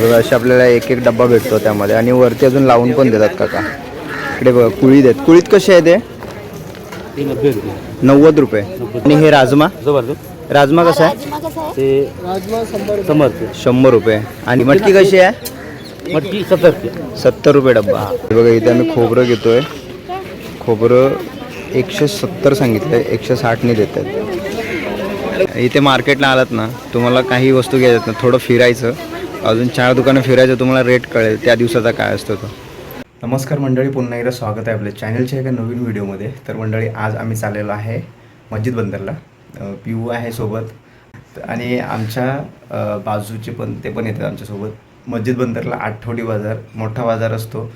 बघा असे आपल्याला एक एक डब्बा भेटतो त्यामध्ये. आणि वरती अजून लावून पण देतात काका. इकडे बघा कुळी देत कुळीत कसे आहे ते? नव्वद रुपये. आणि हे राजमा? जबरदस्त. राजमा कसा आहे? राजमा कसा आहे? ते समर्थ शंभर रुपये. आणि मटकी कशी आहे? मटकी सत्तर रुपये. सत्तर रुपये डब्बा. हे बघा इथे आम्ही खोबरं घेतोय. खोबरं एकशे सत्तर सांगितलं एकशे साठने देत आहेत इथे मार्केटला आलात ना तुम्हाला काही वस्तू घ्यायच्यात ना थोडं फिरायचं. अजून चार दुकानं फिरायचं तुम्हाला रेट कळेल त्या दिवसाचा काय असतो तो. नमस्कार मंडळी पुन्हा एकदा स्वागत आहे आपल्या चॅनलच्या एका नवीन व्हिडिओमध्ये तर मंडळी आज आम्ही चाललेलो आहे मस्जिद बंदरला. पिऊ आहे सोबत. आणि आमच्या बाजूचे पण ते पण येतात आमच्यासोबत मस्जिद बंदरला आठवडी बाजार मोठा बाजार असतो.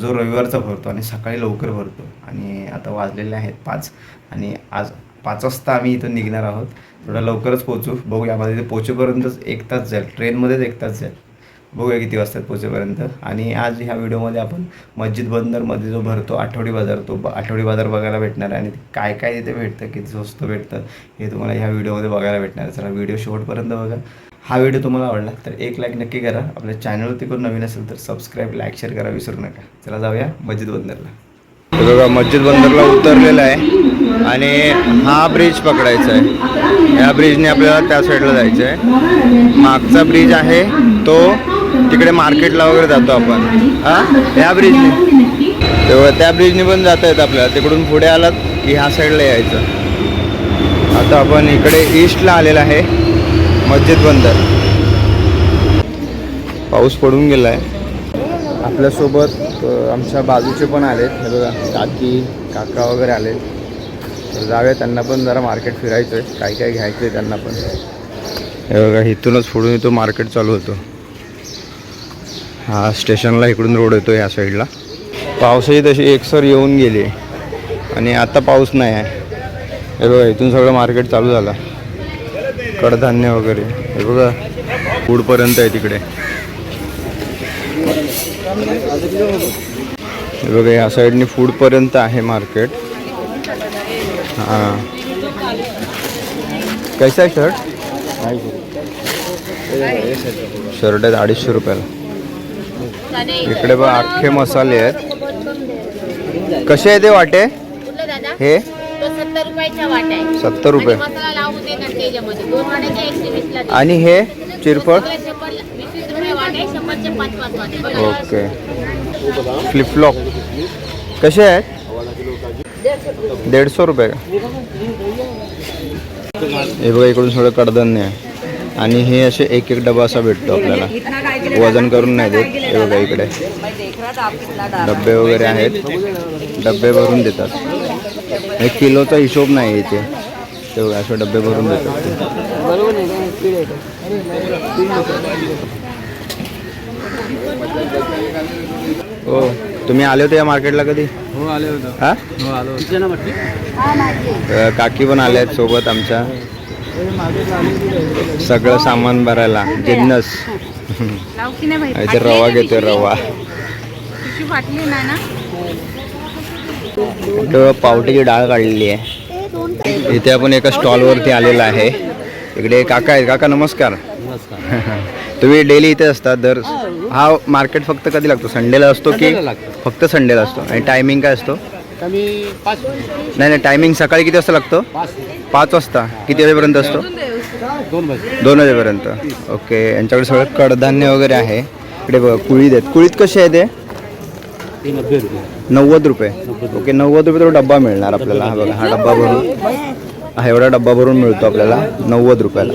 जो रविवारचा भरतो आणि सकाळी लवकर भरतो. आणि आता वाजलेले आहेत पाच. आणि आज पाच वाजता आम्ही इथून निघणार आहोत. थोडं लवकरच पोचू बघूया आम्हाला इथे पोचेपर्यंतच एक तास जाईल. ट्रेनमध्येच एक तास जाईल. बघूया किती वाजतात पोचेपर्यंत आणि आज ह्या व्हिडिओमध्ये आपण मस्जिद बंदरमध्ये जो भरतो आठवडी बाजार तो आठवडी बाजार बघायला भेटणार आहे. आणि काय काय तिथे भेटतं किती स्वस्त भेटतं हे तुम्हाला ह्या व्हिडिओमध्ये बघायला भेटणार आहे. चला व्हिडिओ शेवटपर्यंत बघा. हा व्हिडिओ तुम्हाला आवडला तर एक लाईक नक्की करा. आपल्या चॅनलवरती कोण नवीन असेल तर सबस्क्राईब लाईक शेअर करा. विसरू नका. चला जाऊया मस्जिद बंदरला. बघा मस्जिद बंदरला उतरलेला आहे. आणि हा ब्रिज पकडायचा आहे. या ब्रिजने आपल्याला त्या साईडला जायचं आहे. मागचा ब्रिज आहे तो तिकडे मार्केटला वगैरे जातो आपण. हां? या ब्रिजने तेव्हा त्या ब्रिजने पण जाता येतं आपल्याला. तिकडून पुढे आलात की ह्या साईडला यायचं. आता आपण इकडे ईस्टला आलेला आहे मस्जिद बंदर. पाऊस पडून गेला आहे आपल्यासोबत तर आमच्या बाजूचे पण आलेत. हे बघा काकी काका वगैरे आलेत. तर जाऊया त्यांना पण जरा मार्केट फिरायचं आहे काय काय घ्यायचं आहे त्यांना पण. हे बघा इथूनच फोडून इथं मार्केट चालू होतं. हा स्टेशनला इकडून रोड येतो ह्या साईडला पावसही तशी एकसर येऊन गेली. आणि आता पाऊस नाही आहे. हे बघा इथून सगळं मार्केट चालू झालं. कडधान्य वगैरे. हे बघा पुढपर्यंत आहे तिकडे. हे बघा या साईडने फूडपर्यंत आहे मार्केट हां. कैसा आहे शर्ट शर्ट आहेत अडीचशे रुपयाला. इकडे बघा अख्खे मसाले आहेत. कसे आहे ते वाटे? हे? सत्तर रुपये. आणि हे चिरफळ? ओके. फ्लिपफ्लॉप कसे आहेत? दीडशे रुपये का? हे बघा इकडून सगळं कडधान्य आहे. आणि हे असे एक एक डबा असा भेटतो आपल्याला. वजन करून नाही देत. हे बघा इकडे. डबे वगैरे आहेत. डबे भरून देतात. एक किलोचा हिशोब नाही आहे इथे. ते बघा असे डबे भरून देतात ते. हो. तुम्ही आले होते या मार्केटला कधी? हो आले होतो. हा? हो आलो काकी पण आल्या आहेत सोबत आमच्या. सगळं सामान भरायला. जिन्नस. इथे रवा घेतोय रवा. पावट्याची डाळ काढलेली आहे. इथे आपण एका स्टॉलवरती आलेला आहे. इकडे काका आहेत. काका नमस्कार. नमस्कार. तुम्ही डेली इथे असतात दर हा मार्केट फक्त कधी लागतो? संडेला असतो की संडेला लागतो. फक्त संडेला असतो? आणि टायमिंग काय असतो? कमी पाच नाही नाही टायमिंग सकाळी किती वाजता लागतो? पाच पाच वाजता. किती वाजेपर्यंत असतो? दोन वाजता दोन वाजेपर्यंत. ओके यांच्याकडे सगळं कडधान्य वगैरे आहे. इकडे बघा कुळीत आहेत. कुळीत कसे आहे ते? ते नब्बे रुपये. नव्वद रुपये. ओके नव्वद रुपये तो डब्बा मिळणार आपल्याला. हा बघा हा डब्बा भरून. हा एवढा डब्बा भरून मिळतो आपल्याला नव्वद रुपयाला.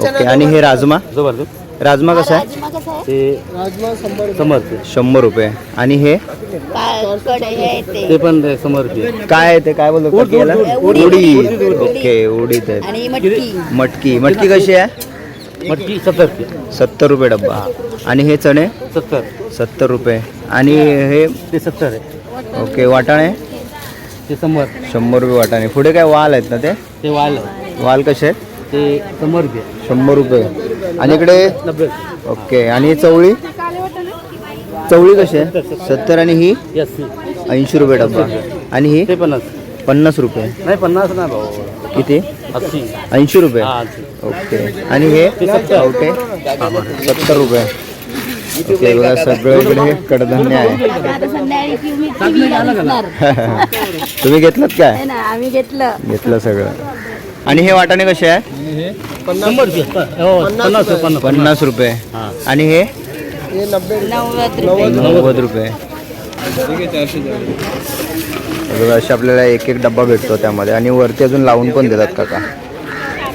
ओके आणि हे राजमा? जबरदस्त. राजमा कसा आहे? राजमा कसा आहे? ते समर्थ शंभर रुपये. आणि हे? काय कढई आहे ते. ते पण समोर रुपये काय आहे ते? काय बोलतो याला? उडीद. ओके उडीद आहे आणि मटकी. मटकी. मटकी कशी आहे? मटकी सत्तर. रुपये सत्तर रुपये डब्बा. आणि हे चणे? सत्तर. सत्तर रुपये. आणि हे? ते सत्तर आहे. ओके वाटाणे? ते समोर शंभर रुपये वाटाणे. पुढे काय वाल आहेत ना ते? ते वाल. वाल कसे आहेत? ते समोर रुपये शंभर रुपये. आणि इकडे ओके आणि ही चवळी? चवळी कशी आहे? सत्तर आणि ही? ऐंशी रुपये डब्बा. आणि ही? पन्नास पन्नास रुपये. नाही पन्नास नाही भाऊ. किती? ऐंशी रुपये. हा ओके. आणि हे? गावठे सत्तर. रुपये. ओके बघा सगळं इकडे कडधान्य आहे. तुम्ही घेतलं काय? है ना आम्ही घेतलं. घेतलं सगळं. आणि हे वाटाणे कसे आहे? शंभर रुपये. प- हो, पन्नास रुपये. पन्नास पन्नास रुपये. हां. आणि हे? नव्वद रुपये. नव्वद रुपये. बघा असे आपल्याला एक एक डब्बा भेटतो त्यामध्ये. आणि वरती अजून लावून पण देतात काका.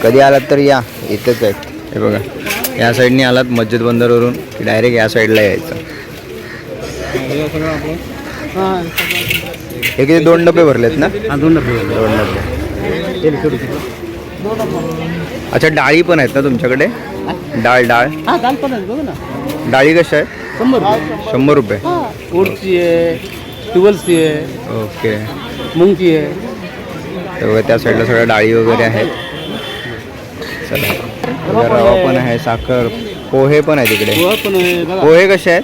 कधी आलात तर या. इथेच आहेत. हे बघा. या साईडने आलात मस्जिद बंदरवरून. की डायरेक्ट या साईडला यायचं. हे किती? दोन डबे भरलेत ना? हा दोन डबे दोन डबे. अच्छा डाळी पण आहेत ना तुमच्याकडे? डाळ डाळ. हा दाल पण आहे, बघा ना. डाळी कशा आहेत? शंभर रुपये. शंभर रुपये. उडची आहे ट्युबलची आहे ओके. मुंगची आहे. तर बघा त्या साईडला सगळ्या डाळी वगैरे आहेत. चला. बघा, रवा पण आहे. साखर पोहे पण आहे तिकडे पोहा पण आहे बघा. पोहे कसे आहेत?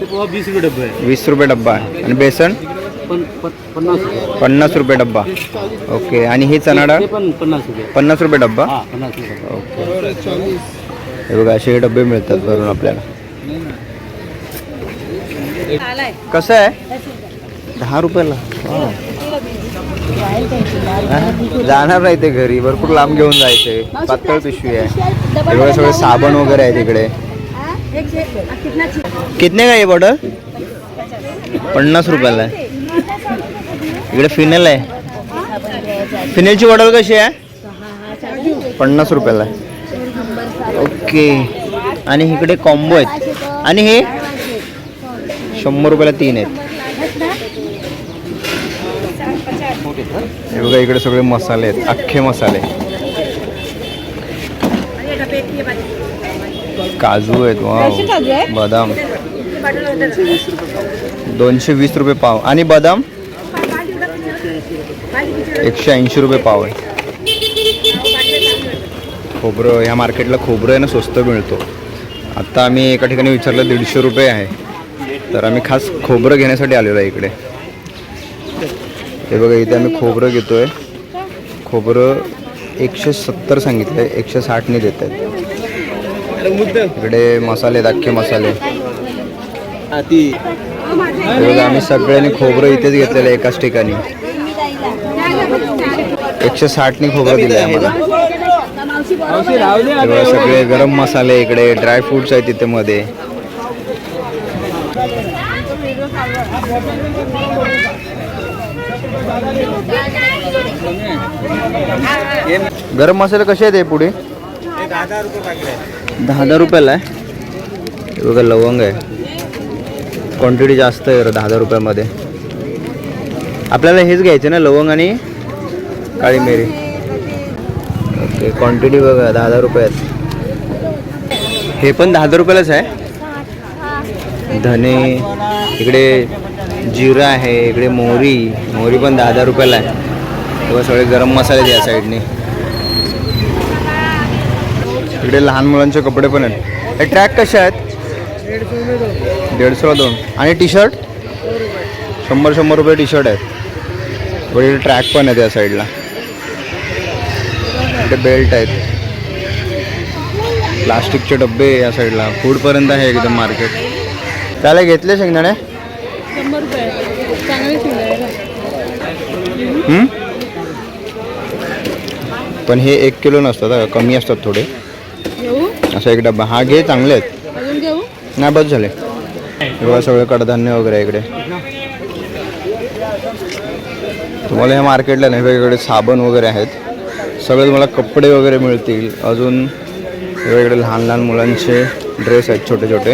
ते पोहा वीस रुपये डबे आहे. वीस रुपये डब्बा आहे. आणि बेसन? पन्नास रुपये. डब्बा. ओके आणि ही चना डाळ पन्नास रुपये. पन्नास रुपये डब्बा? हा पन्नास रुपये ओके. हे बघा असे हे डबे मिळतात भरून आपल्याला. कसं आहे? दहा रुपयाला. हा? जाणार नाही ते घरी. भरपूर लांब घेऊन जायचे. पातळ पिशवी आहे. हे बघा सगळे साबण वगैरे आहे तिकडे. कितने का ये बॉटल? पन्नास रुपयाला आहे. इकडे फिनेल आहे. फिनेलची बॉटल कशी आहे? पन्नास रुपयाला. आहे ओके आणि इकडे कॉम्बो आहेत. आणि हे? शंभर रुपयाला तीन आहेत. हे बघा इकडे सगळे मसाले आहेत. अख्खे मसाले. काजू आहेत वाव बदाम. दोनशे वीस रुपये पाव. आणि बदाम? एकशे ऐंशी रुपये पाव आहे. खोबरं ह्या मार्केटला खोबरं आहे ना स्वस्त मिळतो. आत्ता आम्ही एका ठिकाणी विचारलं दीडशे रुपये आहे. तर आम्ही खास खोबरं घेण्यासाठी आलेलो आहे इकडे. हे बघा इथे आम्ही खोबरं घेतो आहे खोबरं एकशे सत्तर सांगितलं आहे एकशे साठने देत आहेत. इकडे मसाले दाखे मसाले. हे बघा आम्ही सगळ्यांनी खोबरं इथेच घेतलेलं आहे एकाच ठिकाणी. एकशे साठने खोबरं दिलं आहे आम्हाला. बघा सगळे गरम मसाले इकडे ड्राय फ्रुट्स आहेत तिथे मध्ये. गरम मसाले कसे आहेत हे पुढे? दहा दहा रुपयाला आहे. बघा लवंग आहे. क्वांटिटी जास्त आहे दहा दहा रुपयामध्ये. आपल्याला हेच घ्यायचे ना लवंग आणि काळी मिरी. ओके क्वांटिटी बघा दहा दहा रुपयात. हे पण दहा दहा रुपयालाच आहे? धने इकडे जिरा आहे इकडे मोहरी. मोहरी पण दहा दहा रुपयाला आहे. तेव्हा सगळे गरम मसाले या साईडने. इकडे लहान मुलांचे कपडे पण आहेत. हे ट्रॅक कसे आहेत? दीडशेला दोन. आणि टी शर्ट शंभर शंभर रुपये टी शर्ट आहेत. वडील ट्रॅक पण आहेत या साईडला इकडे बेल्ट आहेत. प्लास्टिकचे डब्बे या साईडला फूडपर्यंत आहे एकदम मार्केट त्याला घेतले शेंगदाणे? पण हे एक किलो नसतात कमी असतात थोडे. असा एक डब्बा. हा घे चांगले आहेत. नाही बस झाले. बघा सगळं कडधान्य वगैरे इकडे. तुम्हाला ह्या मार्केटला नाही वेगवेगळे साबण वगैरे आहेत. सगळे तुम्हाला कपडे वगैरे मिळतील. अजून वेगवेगळे लहान लहान मुलांचे ड्रेस आहेत छोटे छोटे.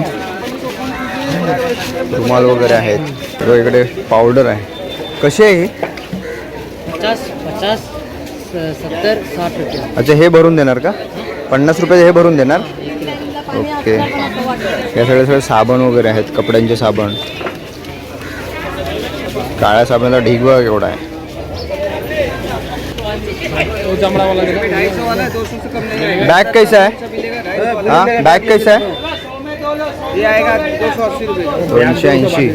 रुमाल वगैरे आहेत. इकडे पावडर आहे. कशी आहे ही? पचास पचास सत्तर साठ रुपये. अच्छा हे भरून देणार का? पन्नास रुपये हे भरून देणार? ओके. हे सगळे सगळे साबण वगैरे आहेत कपड्यांचे साबण. काळ्या साबणाचा ढीग आहे बैग कैसा है? हाँ बैग कैसा है? दोनशे ऐंशी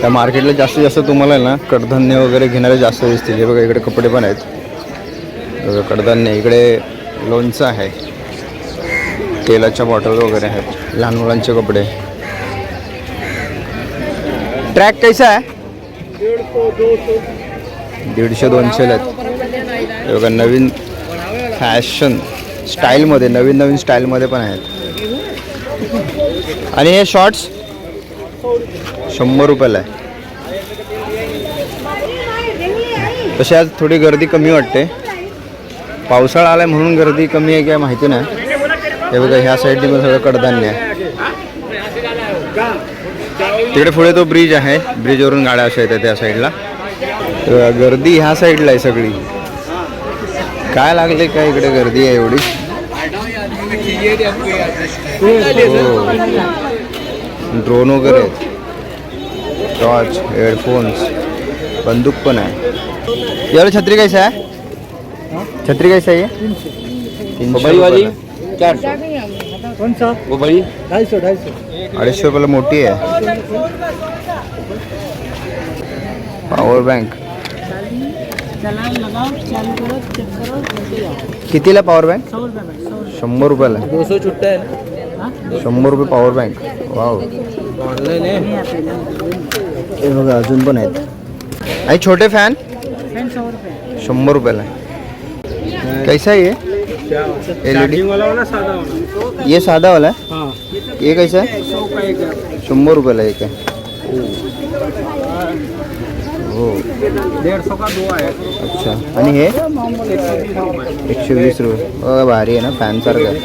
त्या मार्केटला जास्तीत जास्त तुम्हाला ना कडधान्य वगैरे घेणारे जास्त दिसतील. हे बघा इकडे कपडे पण आहेत. बघा कडधान्य. इकडे लोणचं आहे. तेलाच्या बॉटल वगैरे आहेत. लहान मुलांचे कपडे. ट्रॅक कैसा आहे दीडशे दोनशे आहेत. बघा नवीन फॅशन स्टाईलमध्ये नवीन नवीन स्टाईलमध्ये पण आहेत. आणि हे शॉर्ट्स शंभर रुपयाला आहे. तशी आज थोडी गर्दी कमी वाटते. पावसाळा आलाय म्हणून गर्दी कमी आहे काय माहिती नाही. हे बघा ह्या साईडने पण सगळं कडधान्य आहे. तिकडे पुढे तो ब्रिज आहे. ब्रिजवरून गाड्या अशा येतात त्या साईडला तर गर्दी ह्या साईडला आहे सगळी. काय लागले काय इकडे गर्दी आहे एवढी? ड्रोन वगैरे आहेत. टॉर्च हेडफोन्स बंदूक पण आहे. यार छत्री कैसा है छत्री कैसा है ये तीनशे वाली. सौ कौन सा वो बड़ी? ढाई सौ ढाई सौ। अडीचशे रुपयाला मोठी आहे पॉवर बँक। कितीला पॉवर बँक? शंभर रुपयाला दो सौ छुट्टा है शंभर रुपये पॉवर बँक। वाव ऑनलाइन है। हे बघा अजून पण आहेत आणि छोटे फॅन? शंभर रुपयाला कैसा है ये एल वाला वाला सादा वाला? ये सादा वाला है? हाँ। ये कैसा है? सौ का एक है। एक डेढ़ सौ का दो है। अच्छा। आणि हे? एकशे वीस रुपये। भारी आहे ना फॅनसारखं आहे.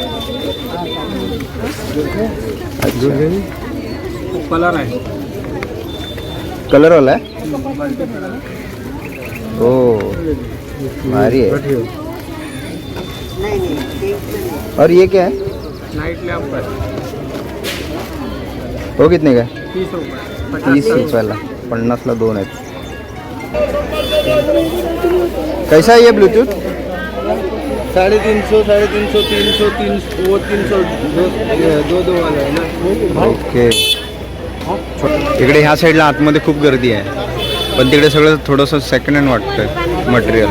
अच्छा। कलर है कलरवाला आहे? हो भारी है और ये क्या है? नाइट लैम्प है वो कितने का तीस रुपये। तीस रुपयाला पन्नासला दोन आहेत। कैसा है ये ब्लूटूथ साढ़े तीन सौ साढ़े तीन सौ तीन सौ तीन वो तीन सौ दो दो दो वाला है ना। ओके। इकडे ह्या साईडला आतमध्ये खूप गर्दी आहे. पण तिकडे सगळं थोडंसं सेकंड हँड वाटतं मटेरियल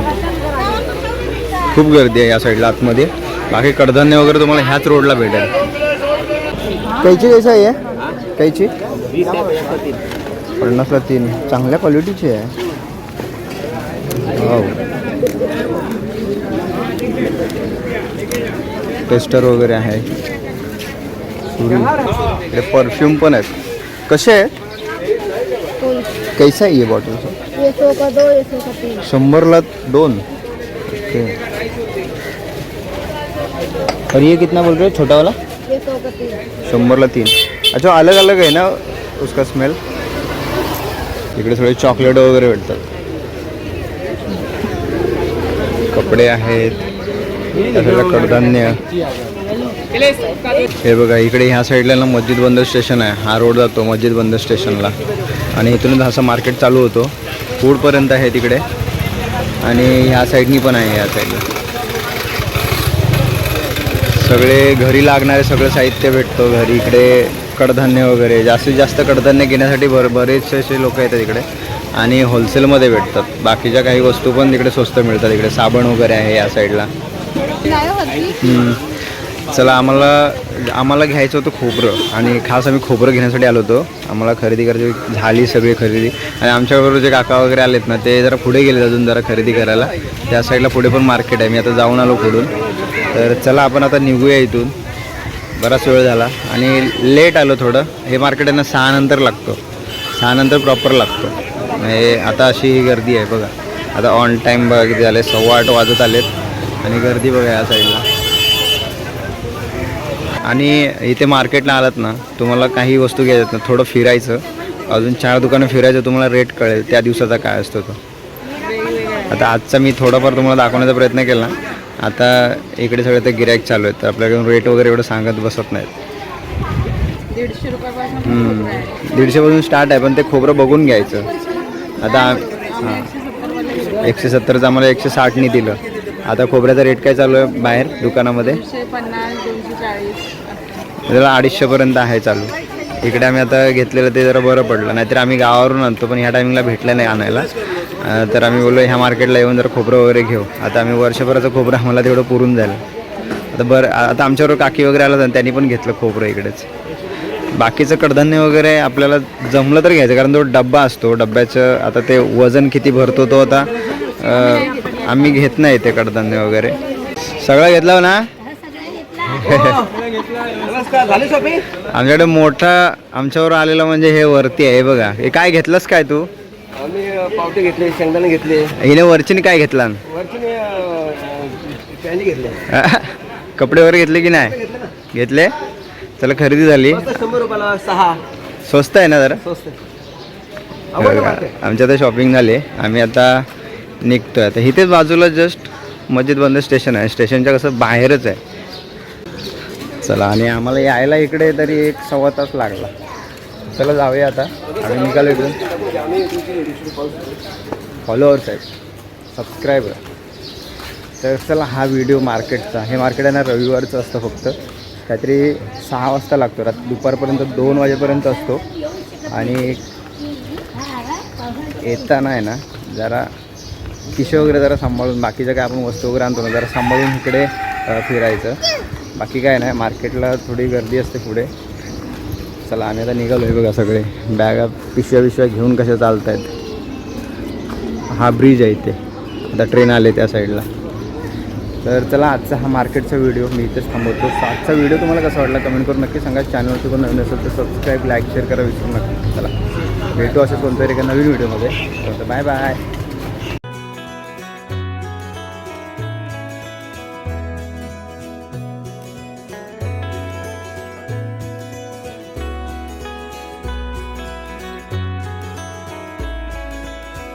खूप गर्दी आहे या साईडला आतमध्ये. बाकी कडधान्य वगैरे तुम्हाला ह्याच रोडला भेटेल. कैची कैसा आहे कैची? पन्नासला तीन. चांगल्या क्वालिटीची आहे. हो टेस्टर वगैरे आहे. सुरी इकडे परफ्यूम पण आहेत. कसे आहे कैसा आहे बॉटल ये सौ का दो ये सौ का तीन. शंभरला दोन. ओके और ये कितना बोल रहे हो? छोटा वाला? शंभरला तीन। अच्छा अलग अलग आहे ना उसका स्मेल इकडे सगळे चॉकलेट वगैरे भेटतात. कपडे आहेत. कडधान्य. हे बघा इकडे ह्या साईडला ना मस्जिद बंदर स्टेशन आहे. हा रोड जातो मस्जिद बंदर स्टेशनला आणि इथूनच असं मार्केट चालू होतो. फूडपर्यंत आहे तिकडे. आणि ह्या साईडनी पण आहे ह्या साईडला सगळे घरी लागणारे सगळं साहित्य भेटतं घरी. इकडे कडधान्य वगैरे जास्तीत जास्त कडधान्य घेण्यासाठी बर बरेचसे असे लोक येतात इकडे. आणि होलसेलमध्ये भेटतात. बाकीच्या काही वस्तू पण तिकडे स्वस्त मिळतात. इकडे साबण वगैरे आहे या साईडला. चला आम्हाला आम्हाला घ्यायचं होतं खोबरं. आणि खास आम्ही खोबरं घेण्यासाठी आलो होतो. आम्हाला खरेदी करायची झाली सगळी खरेदी. आणि आमच्याबरोबर जे काका वगैरे आलेत ना ते जरा पुढे गेले अजून जरा खरेदी करायला. त्या साईडला पुढे पण मार्केट आहे. मी आता जाऊन आलो पुढून तर चला आपण आता निघूया इथून. बराच वेळ झाला. आणि लेट आलो थोडं. हे मार्केट आहे ना सहा नंतर लागतो. सहा नंतर प्रॉपर लागतो. हे आता अशी ही गर्दी आहे बघा. आता ऑन टाईम बघा किती झाले सव्वा आठ वाजत आलेत. आणि गर्दी बघा या साईडला आणि इथे मार्केटला आलात ना तुम्हाला काही वस्तू घ्यायच्यात ना थोडं फिरायचं. अजून चार दुकानं फिरायचं तुम्हाला रेट कळेल. त्या दिवसाचा काय असतो तो. आता आजचा मी थोडाफार तुम्हाला दाखवण्याचा प्रयत्न केला. आता इकडे सगळे ते गिरायक चालू आहेत तर आपल्याकडून रेट वगैरे एवढं सांगत बसत नाहीत. दीडशे रुपयापासून दीडशेपासून स्टार्ट आहे पण ते खोबरं बघून घ्यायचं. आता हां. एकशे सत्तरचं आम्हाला एकशे साठनी दिलं. आता खोबऱ्याचा रेट काय चालू आहे बाहेर दुकानामध्ये? त्याला अडीचशेपर्यंत आहे चालू. इकडे आम्ही आता घेतलेलं ते जरा बरं पडलं. नाहीतर आम्ही गावावरून आणतो पण ह्या टायमिंगला भेटलं नाही आणायला. तर आम्ही बोललो ह्या मार्केटला येऊन जरा खोबरं वगैरे घेऊ. आता आम्ही वर्षभराचं खोबरं आम्हाला तेवढं पुरून जाईल आता बरं आता आमच्याबरोबर काकी वगैरे आला त्यांनी पण घेतलं खोबरं इकडेच. बाकीचं कडधान्य वगैरे आपल्याला जमलं तर घ्यायचं कारण तो डब्बा असतो डब्याचं आता ते वजन किती भरतो तो आता आम्ही घेत नाही ते कडधान्य वगैरे. सगळं घेतलं ना? आमच्याकडे मोठा आमच्यावर आलेला म्हणजे हे वरती आहे बघा. हे काय घेतलंस काय तू? पावटे घेतले शेंगदाणे घेतले. हिने वरचीने काय घेतला. कपडे वगैरे घेतले की नाही? घेतले चला खरेदी झाली. फक्त शंभर रुपयाला सहा. स्वस्त आहे ना जरा? आमच्या आता शॉपिंग झाली. आम्ही आता निघतो आहे आता इथेच बाजूला जस्ट मस्जिद बंद स्टेशन आहे. स्टेशनच्या कसं बाहेरच आहे. चला आणि आम्हाला यायला इकडे तरी एक सव्वा तास लागला. चला जाऊया आता. आम्ही निघालो इकडून. फॉलोअर्स आहेत सबस्क्रायबर तर चला हा व्हिडिओ मार्केटचा हे मार्केट आहे ना रविवारचं असतं फक्त. काहीतरी सहा वाजता लागतो. रात दुपारपर्यंत दोन वाजेपर्यंत असतो. आणि येताना आहे ना जरा किशे वगैरे जरा सांभाळून बाकीच्या काय आपण वस्तू वगैरे आणतो ना जरा सांभाळून इकडे फिरायचं. बाकी काय नाही मार्केटला थोडी गर्दी असते पुढे. चला आम्ही आता निघालो आहे बघा सगळे. बॅगा पिशव्या पिशव्या घेऊन कशा चालत आहेत हा ब्रिज आहे इथे. आता ट्रेन आले त्या साईडला. तर चला आजचा हा मार्केटचा व्हिडिओ मी इथेच थांबवतो. आजचा व्हिडिओ तुम्हाला कसा वाटला कमेंट करून नक्की सांगा. चॅनलवरती कोण नवीन असेल तर सबस्क्राईब लाईक शेअर करा विसरू नका. चला भेटू असं कोणतरी एका नवीन व्हिडिओमध्ये. Bye bye.